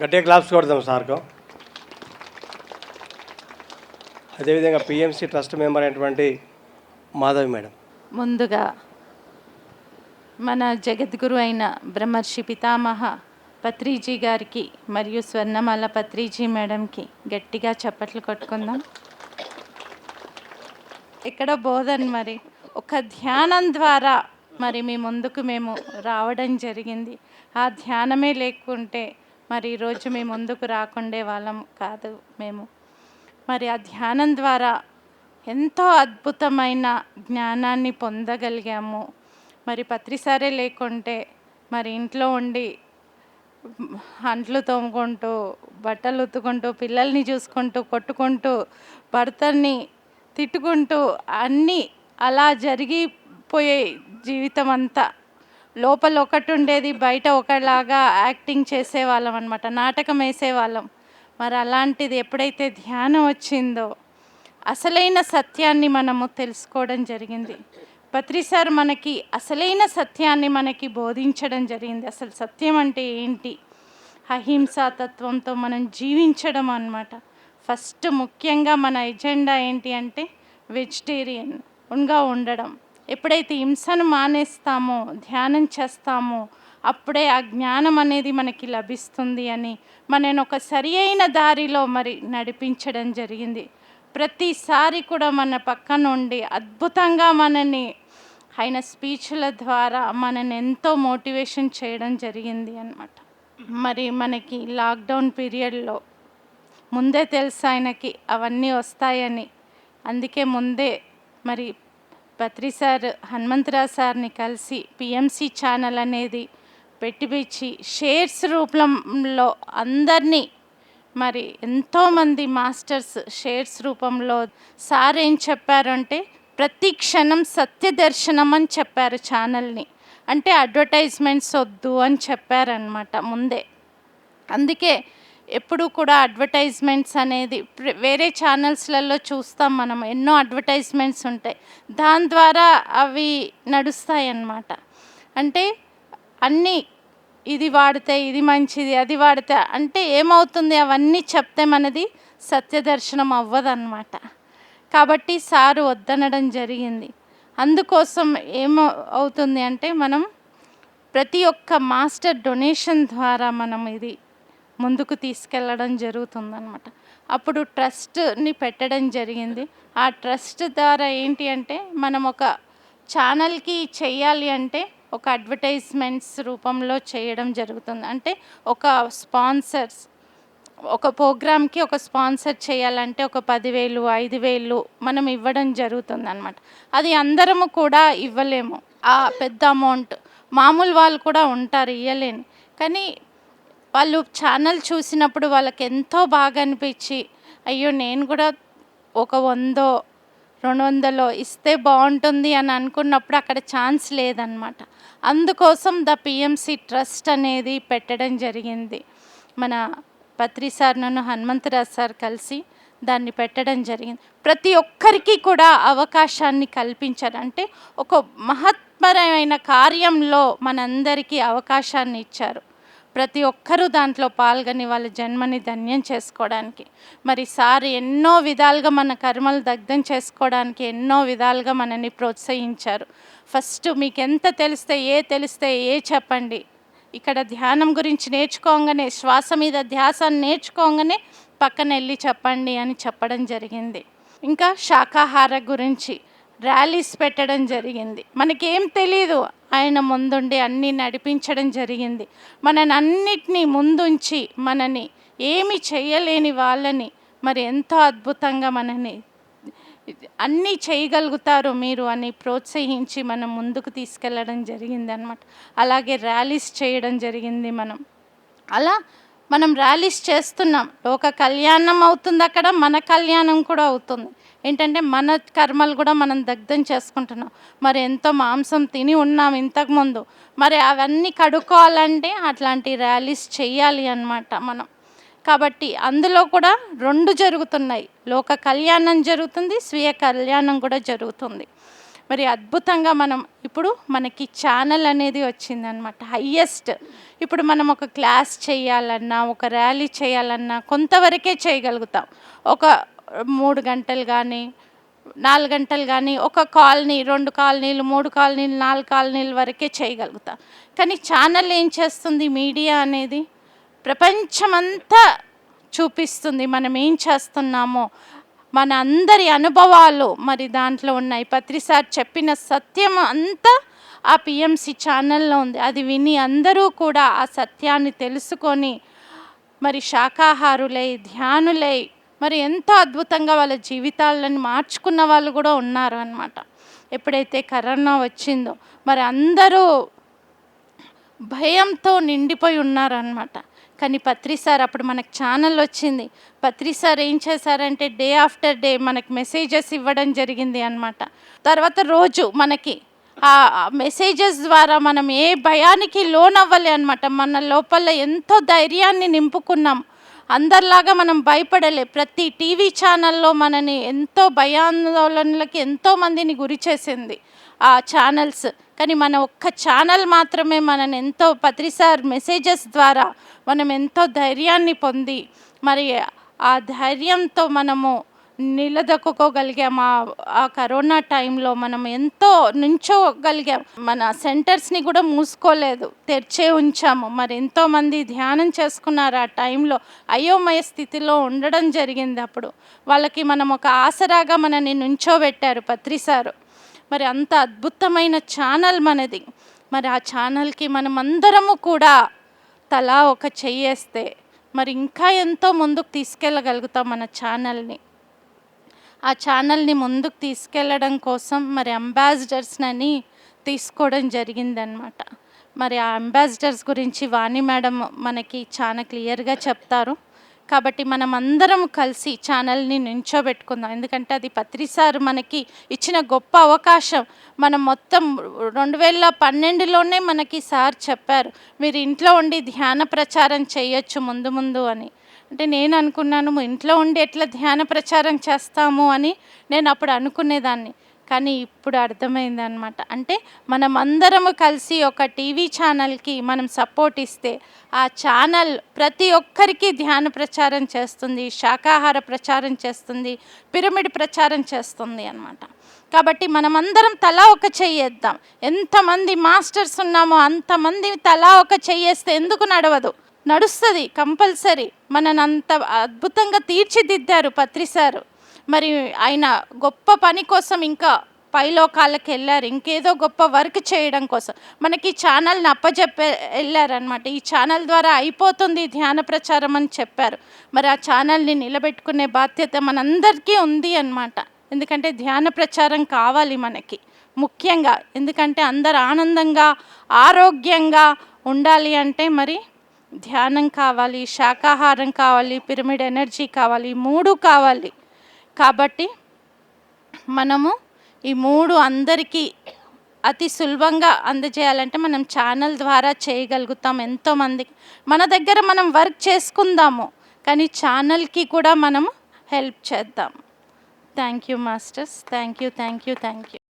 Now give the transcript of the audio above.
గట్టిగా క్లాప్స్ కొడదాం సార్కు. అదేవిధంగా పిఎంసి ట్రస్ట్ మెంబర్ అయినటువంటి మాధవి మేడం. ముందుగా మన జగద్గురు అయిన బ్రహ్మర్షి పితామహ పత్రిజీ గారికి మరియు స్వర్ణమాల పత్రిజీ మేడంకి గట్టిగా చప్పట్లు కొట్టుకుందాం. ఇక్కడ బోధన్ మరి ఒక ధ్యానం ద్వారా మరి మీ ముందుకు మేము రావడం జరిగింది. ఆ ధ్యానమే లేకుంటే మరి ఈరోజు మేము ముందుకు రాకుండే వాళ్ళం కాదు మేము. మరి ఆ ధ్యానం ద్వారా ఎంతో అద్భుతమైన జ్ఞానాన్ని పొందగలిగాము. మరి పత్రిసారే లేకుంటే మరి ఇంట్లో ఉండి అంట్లు తోముకుంటూ బట్టలు ఉత్తుకుంటూ పిల్లల్ని చూసుకుంటూ కొట్టుకుంటూ భర్తని తిట్టుకుంటూ అన్నీ అలా జరిగిపోయే జీవితం అంతా లోపల ఒకటి ఉండేది బయట ఒకలాగా యాక్టింగ్ చేసేవాళ్ళం అనమాట నాటకం వేసేవాళ్ళం. మరి అలాంటిది ఎప్పుడైతే ధ్యానం వచ్చిందో అసలైన సత్యాన్ని మనము తెలుసుకోవడం జరిగింది. పత్రి సార్ మనకి అసలైన సత్యాన్ని మనకి బోధించడం జరిగింది. అసలు సత్యం అంటే ఏంటి? అహింసాతత్వంతో మనం జీవించడం అనమాట ఫస్ట్ ముఖ్యంగా మన ఎజెండా ఏంటి అంటే వెజిటేరియన్గా ఉండడం. ఎప్పుడైతే హింసను మానేస్తామో ధ్యానం చేస్తామో అప్పుడే ఆ జ్ఞానం అనేది మనకి లభిస్తుంది అని మనని ఒక సరి అయిన దారిలో మరి నడిపించడం జరిగింది. ప్రతిసారి కూడా మన పక్కన ఉండి అద్భుతంగా మనని ఆయన స్పీచ్ల ద్వారా మనని ఎంతో మోటివేషన్ చేయడం జరిగింది అన్నమాట. మరి మనకి లాక్డౌన్ పీరియడ్లో ముందే తెలుసు ఆయనకి అవన్నీ వస్తాయని. అందుకే ముందే మరి పత్రి సార్ హనుమంతరావు సార్ని కలిసి పిఎంసి ఛానల్ అనేది పెట్టిపిచ్చి షేర్స్ రూపంలో అందరినీ మరి ఎంతోమంది మాస్టర్స్ షేర్స్ రూపంలో సార్ ఏం చెప్పారంటే ప్రతి క్షణం సత్య దర్శనం అని చెప్పారు ఛానల్ని. అంటే అడ్వర్టైజ్మెంట్స్ వద్దు అని చెప్పారనమాట ముందే. అందుకే ఎప్పుడు కూడా అడ్వర్టైజ్మెంట్స్ అనేది ప్ర- వేరే ఛానల్స్లలో చూస్తాం మనం. ఎన్నో అడ్వర్టైజ్మెంట్స్ ఉంటాయి. దాని ద్వారా అవి నడుస్తాయి అన్నమాట అంటే అన్నీ ఇది వాడితే ఇది మంచిది అది వాడితే అంటే ఏమవుతుంది? అవన్నీ చెప్తే మనది సత్యదర్శనం అవ్వదన్నమాట. కాబట్టి సారు వద్దనడం జరిగింది. అందుకోసం ఏమో అవుతుంది అంటే మనం ప్రతి ఒక్క మాస్టర్ డొనేషన్ ద్వారా మనం ఇది ముందుకు తీసుకెళ్ళడం జరుగుతుందనమాట అప్పుడు ట్రస్ట్ని పెట్టడం జరిగింది. ఆ ట్రస్ట్ ద్వారా ఏంటి అంటే మనం ఒక ఛానల్కి చెయ్యాలి అంటే ఒక అడ్వర్టైజ్మెంట్స్ రూపంలో చేయడం జరుగుతుంది. అంటే ఒక స్పాన్సర్స్ ఒక ప్రోగ్రామ్కి ఒక స్పాన్సర్ చేయాలంటే ఒక పదివేలు ఐదు వేలు మనం ఇవ్వడం జరుగుతుంది అనమాట అది అందరము కూడా ఇవ్వలేము. ఆ పెద్ద అమౌంట్ మామూలు వాళ్ళు కూడా ఉంటారు ఇవ్వలేని కానీ వాళ్ళు ఛానల్ చూసినప్పుడు వాళ్ళకి ఎంతో బాగా అనిపించి అయ్యో నేను కూడా ఒక వందో రెండు వందలో ఇస్తే బాగుంటుంది అని అనుకున్నప్పుడు అక్కడ ఛాన్స్ లేదనమాట అందుకోసం ద పిఎంసి ట్రస్ట్ అనేది పెట్టడం జరిగింది. మన పత్రి సార్ నన్ను హనుమంతరాజ్ సార్ కలిసి దాన్ని పెట్టడం జరిగింది. ప్రతి ఒక్కరికి కూడా అవకాశాన్ని కల్పించారు. అంటే ఒక మహత్పరమైన కార్యంలో మనందరికీ అవకాశాన్ని ఇచ్చారు. ప్రతి ఒక్కరూ దాంట్లో పాల్గొని వాళ్ళ జన్మని ధన్యం చేసుకోవడానికి. మరి సార్ ఎన్నో విధాలుగా మన కర్మలు దగ్ధం చేసుకోవడానికి ఎన్నో విధాలుగా మనని ప్రోత్సహించారు. ఫస్ట్ మీకు ఎంత తెలిస్తే ఏ తెలిస్తే ఏ చెప్పండి. ఇక్కడ ధ్యానం గురించి నేర్చుకోగానే శ్వాస మీద ధ్యాసాన్ని నేర్చుకోగానే పక్కన వెళ్ళి చెప్పండి అని చెప్పడం జరిగింది. ఇంకా శాకాహార గురించి ర్యాలీస్ పెట్టడం జరిగింది. మనకేం తెలీదు. ఆయన ముందుండి అన్నీ నడిపించడం జరిగింది. మనని అన్నిటినీ ముందుంచి మనని ఏమి చేయలేని వాళ్ళని మరి ఎంతో అద్భుతంగా మనని అన్నీ చేయగలుగుతారు మీరు అని ప్రోత్సహించి మనం ముందుకు తీసుకెళ్ళడం జరిగింది అనమాట అలాగే ర్యాలీస్ చేయడం జరిగింది మనం. అలా మనం ర్యాలీస్ చేస్తున్నాం. లోక కళ్యాణం అవుతుంది అక్కడ మన కళ్యాణం కూడా అవుతుంది. ఏంటంటే మన కర్మలు కూడా మనం దగ్ధం చేసుకుంటున్నాం. మరి ఎంతో మాంసం తిని ఉన్నాం ఇంతకుముందు. మరి అవన్నీ కడుక్కోవాలంటే అట్లాంటి ర్యాలీస్ చేయాలి అన్నమాట మనం. కాబట్టి అందులో కూడా రెండు జరుగుతున్నాయి. లోక కళ్యాణం జరుగుతుంది స్వీయ కళ్యాణం కూడా జరుగుతుంది. మరి అద్భుతంగా మనం ఇప్పుడు మనకి ఛానల్ అనేది వచ్చిందనమాట హయ్యెస్ట్ ఇప్పుడు మనం ఒక క్లాస్ చేయాలన్నా ఒక ర్యాలీ చేయాలన్నా కొంతవరకే చేయగలుగుతాం. ఒక మూడు గంటలు కానీ నాలుగు గంటలు కానీ ఒక కాలనీ రెండు కాలనీలు మూడు కాలనీలు నాలుగు కాలనీల వరకే చేయగలుగుతాం. కానీ ఛానల్ ఏం చేస్తుంది? మీడియా అనేది ప్రపంచమంతా చూపిస్తుంది. మనం ఏం చేస్తున్నామో మన అందరి అనుభవాలు. మరి దాంట్లో ఉన్నాయి పత్రిసార్ చెప్పిన సత్యం అంతా ఆ పిఎంసి ఛానల్లో ఉంది. అది విని అందరూ కూడా ఆ సత్యాన్ని తెలుసుకొని మరి శాకాహారులై ధ్యానులై మరి ఎంతో అద్భుతంగా వాళ్ళ జీవితాలను మార్చుకున్న వాళ్ళు కూడా ఉన్నారు అనమాట ఎప్పుడైతే కరోనా వచ్చిందో మరి అందరూ భయంతో నిండిపోయి ఉన్నారనమాట కానీ పత్రి సార్ అప్పుడు మనకు ఛానల్ వచ్చింది. పత్రి సార్ ఏం చేశారంటే డే ఆఫ్టర్ డే మనకి మెసేజెస్ ఇవ్వడం జరిగింది అనమాట తర్వాత రోజు మనకి ఆ మెసేజెస్ ద్వారా మనం ఏ భయానికి లోన్ అవ్వాలి అనమాట మన లోపల ఎంతో ధైర్యాన్ని నింపుకున్నాం. అందరిలాగా మనం భయపడలే. ప్రతి టీవీ ఛానల్లో మనని ఎంతో భయాందోళనలకి ఎంతో మందిని గురి చేసింది ఆ ఛానల్స్. కానీ మన ఒక్క ఛానల్ మాత్రమే మనని ఎంతో పత్రిసార్ మెసేజెస్ ద్వారా మనం ఎంతో ధైర్యాన్ని పొంది మరి ఆ ధైర్యంతో మనము నిలదొక్కుకోగలిగాం ఆ ఆ కరోనా టైంలో మనం ఎంతో నుంచోగలిగాం. మన సెంటర్స్ని కూడా మూసుకోలేదు. తెరిచే ఉంచాము. మరి ఎంతోమంది ధ్యానం చేసుకున్నారు ఆ టైంలో. అయోమయ స్థితిలో ఉండడం జరిగింది అప్పుడు. వాళ్ళకి మనం ఒక ఆసరాగా మనని నుంచోబెట్టారు పత్రిసారు మరి అంత అద్భుతమైన ఛానల్ మనది. మరి ఆ ఛానల్కి మనం అందరము కూడా తలా ఒక చెయ్యేస్తే మరి ఇంకా ఎంతో ముందుకు తీసుకెళ్ళగలుగుతాం మన ఛానల్ని. ఆ ఛానల్ని ముందుకు తీసుకెళ్ళడం కోసం మరి అంబాసిడర్స్నని తీసుకోవడం జరిగిందనమాట మరి ఆ అంబాసిడర్స్ గురించి వాణి మేడం మనకి చాలా క్లియర్గా చెప్తారు. కాబట్టి మనం అందరం కలిసి ఛానల్ని నించోబెట్టుకుందాం. ఎందుకంటే అది పత్రిసారు మనకి ఇచ్చిన గొప్ప అవకాశం. మనం మొత్తం రెండు వేల పన్నెండులోనే మనకి సార్ చెప్పారు మీరు ఇంట్లో ఉండి ధ్యాన ప్రచారం చేయొచ్చు ముందు ముందు అని. అంటే నేను అనుకున్నాను ఇంట్లో ఉండి ఎట్లా ధ్యాన ప్రచారం చేస్తాము అని నేను అప్పుడు అనుకునేదాన్ని. కానీ ఇప్పుడు అర్థమైంది అనమాట అంటే మనం అందరము కలిసి ఒక టీవీ ఛానల్కి మనం సపోర్ట్ ఇస్తే ఆ ఛానల్ ప్రతి ఒక్కరికి ధ్యాన ప్రచారం చేస్తుంది శాకాహార ప్రచారం చేస్తుంది పిరమిడ్ ప్రచారం చేస్తుంది అనమాట కాబట్టి మనమందరం తలా ఒక చెయ్యేద్దాం ఎంతమంది మాస్టర్స్ ఉన్నామో అంతమంది తలా ఒక చెయ్యేస్తే ఎందుకు నడవదు? నడుస్తుంది కంపల్సరీ. మనని అంత అద్భుతంగా తీర్చిదిద్దారు పత్రిసారు మరి ఆయన గొప్ప పని కోసం ఇంకా పైలోకాలకు వెళ్ళారు ఇంకేదో గొప్ప వర్క్ చేయడం కోసం. మనకి ఛానల్ని అప్పచెప్పే వెళ్ళారనమాట ఈ ఛానల్ ద్వారా అయిపోతుంది ధ్యాన ప్రచారం అని చెప్పారు. మరి ఆ ఛానల్ని నిలబెట్టుకునే బాధ్యత మనందరికీ ఉంది అన్నమాట. ఎందుకంటే ధ్యాన ప్రచారం కావాలి మనకి. ముఖ్యంగా. ఎందుకంటే అందరు ఆనందంగా ఆరోగ్యంగా ఉండాలి అంటే మరి ధ్యానం కావాలి శాకాహారం కావాలి పిరమిడ్ ఎనర్జీ కావాలి మూడు కావాలి. కాబట్టి మనము ఈ మూడు అందరికీ అతి సులభంగా అందజేయాలంటే మనం ఛానల్ ద్వారా చేయగలుగుతాం ఎంతోమందికి మన దగ్గర మనం వర్క్ చేసుకుందాము కానీ ఛానల్కి కూడా మనం హెల్ప్ చేద్దాం. Thank you masters. Thank you thank you thank you.